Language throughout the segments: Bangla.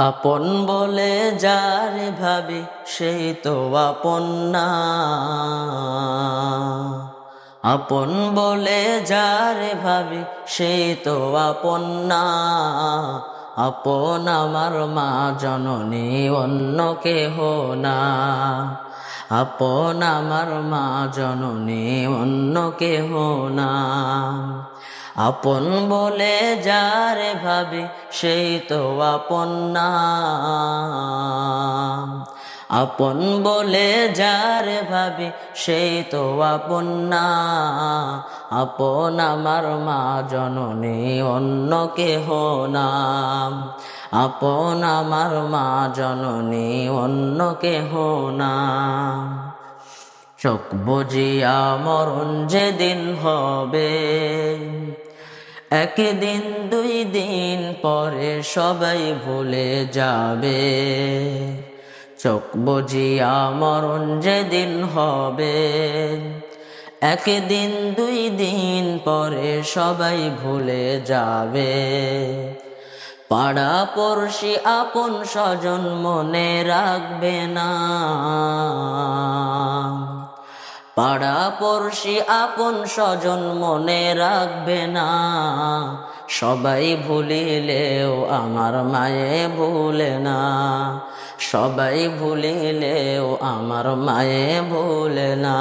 আপন বলে যারে ভাবি সেই তো আপন না। আপন বলে যারে ভাবি সেই তো আপন না। আপন আমার মা জননী, অন্য কেহ না। আপন আমার মা জননী, অন্য কেহ না। আপন বলে যারে ভাবি, সেই তো আপন না। আপন বলে যারে ভাবি, সেই তো আপন না। আপন আমার মা জননী, অন্য কেহ না। আপন আমার মা জননী, অন্য কেহ না। চোখ বুঝিয়া মরণ যেদিন হবে। একদিন, দুই দিন পরে সবাই ভুলে যাবে। চোখ বুঝিয়া মরণ যেদিন হবে। একদিন, দুই দিন পরে সবাই ভুলে যাবে। পাড়া পড়শি আপন স্বজন মনে রাখবে না। পাড়া পড়শি আপন স্বজন মনে রাখবে না। সবাই ভুলিলেও আমার মায়ে ভুলে না। সবাই ভুলিলেও আমার মায়ে ভুলে না।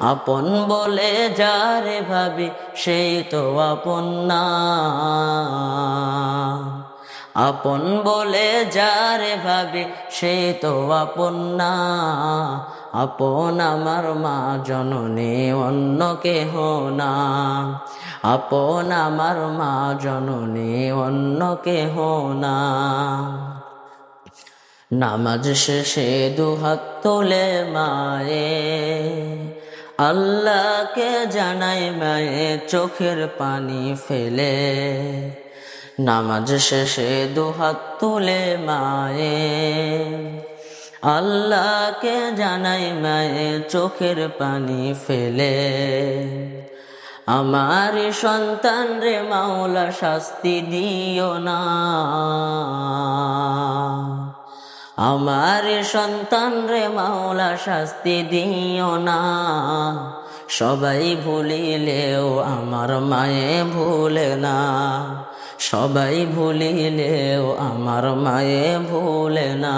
আপন বলে যারে ভাবি, সেই তো আপন না। আপন বলে যারে ভাবি, সেই তো আপন না। আপন আমার মা জননী অন্য কেহ না। আপন আমার মা জননী অন্য কেহ না। নামাজ শেষে দুহাত তোলে মায়ে, আল্লাহকে জানাই মায়ে চোখের পানি ফেলে। নামাজ শেষে দুহাত তুলে মায়ে আল্লাহকে জানাই মায়ে চোখের পানি ফেলে। আমার সন্তান রে মাওলা, শাস্তি দিও না। আমার সন্তান রে মাওলা, শাস্তি দিও না। সবাই ভুলিলেও আমার মায়ে ভুলে না। সবাই ভুলিলেও আমার মায়ে ভুলে না।